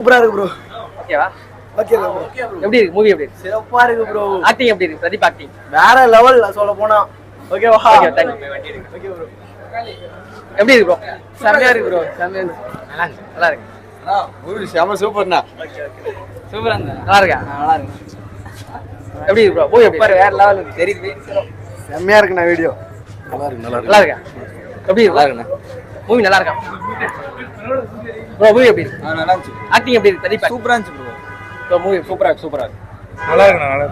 சூப்பரா இருக்கு ப்ரோ ஓகேவா? ஓகே ப்ரோ எப்படி இருக்கு மூவி எப்படி இருக்கு? சிறப்பா இருக்கு ப்ரோ ஆக்டிங் எப்படி இருக்கு? பிரதீப் ஆக்டிங் வேற லெவல் சொல்ல போனா. ஓகேவா ஓகே தேங்க்யூ ஓகே ப்ரோ எப்படி இருக்கு ப்ரோ செம்மையா இருக்கு ப்ரோ இருக்கு. நல்லா இருக்கு. மூவி செம சூப்பர்ண்ணா. சூப்பரா நல்லா இருக்கா? நல்லா இருக்கு. எப்படி இருக்கு ப்ரோ மூவி எப்படி? வேற லெவல் இருக்கு தெரியுது. செம்மையா இருக்குண்ணா வீடியோ நல்லா இருக்கு நல்லா நல்லா இருக்கா? எப்படி இருக்கு? நல்லா இருக்குண்ணா. மூவி நல்லா இருக்கா? ப்ரோ மூவி எப்படி இருக்கு? நல்லா இருந்துச்சு. ஆக்டிங் எப்படி இருக்கு? பிரதீப் சூப்பரா இருந்துச்சு ப்ரோ ப்ரோ மூவி சூப்பரா இருக்கு சூப்பரா இருக்கு. நல்லா இருக்குண்ணா நல்லா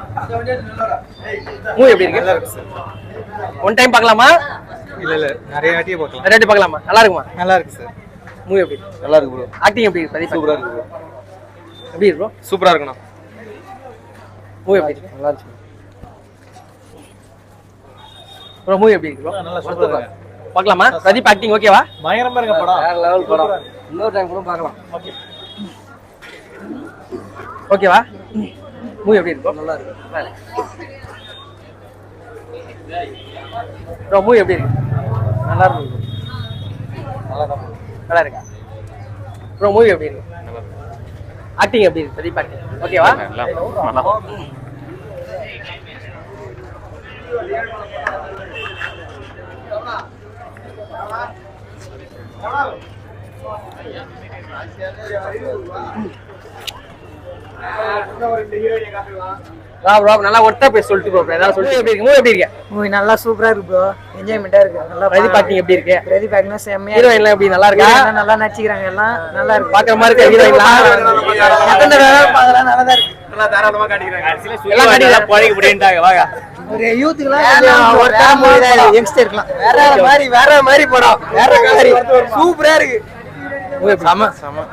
மூவி எப்படி இருக்கு? நல்லா இருக்கு ஒன் டைம் பார்க்கலாமா? இல்ல இல்ல. நிறைய வாட்டியே பார்க்கலாம். நிறைய வாட்டி பார்க்கலாமா? நல்லா இருக்குமா? நல்லா இருக்கு சார் மூவி எப்படி இருக்கு? நல்லா இருக்கு ப்ரோ ஆக்டிங் எப்படி இருக்கு? சூப்பரா இருக்கு ப்ரோ எப்படி இருக்கு ப்ரோ சூப்பரா இருக்குண்ணா மூவி எப்படி இருக்கு? நல்லா இருந்துச்சு ப்ரோ மூவி எப்படி இருக்கு ப்ரோ நல்லா சூப்பரா இருக்கு. பார்க்கலாமா? பிரதீப் ஆக்டிங் ஓகேவா பயங்கரமா இருக்க படம். வேற லெவல் படம். இன்னொரு டைம் கூட பார்க்கலாம். ஓகேவா மூவி எப்படி இருக்கு நல்லா இருக்கு. ப்ரோ மூவி எப்படி இருக்கு? நல்லா இருக்கு நல்லா இருக்கா? ப்ரோ மூவி எப்படி இருக்கு? ஆக்டிங் எப்படி இருக்கு? பிரதீப் ஆக்டிங் ஓகேவா வா ப்ரோ நல்லா ஒர்த்தா போய் சொல்லிட்டு ப்ரோ ஏதாவது சொல்லிட்டு எப்படி இருக்கு மூவி எப்படி இருக்கு மூவி நல்லா சூப்பரா இருக்கு ப்ரோ என்ஜாய்மெண்டா இருக்கு நல்லா பிரதீப் ஆக்டிங் எப்படி இருக்கு பிரதீப் ஆக்டிங் செம்மையா ஹீரோயின் எல்லாம் எப்படி நல்லா இருக்கா நல்லா நடிச்சுக்கிறாங்க எல்லாம் நல்லா இருக்கு பாக்குற மாதிரி இருக்க ஹீரோயின்லாம் எத்தனை தடவை பார்க்கலாம் நல்லா தான் இருக்கு எல்லாம் காட்டிடுறேன் பழகி முடியுன்ட்டாங்க வாங்க. ஒரு யூத்துக்குலாம் ஒரு டைம் யங்ஸ்டருக்குலாம் வேற மாதிரி வேற மாதிரி படம். வேற மாதிரி. சூப்பரா இருக்கு. செம செம.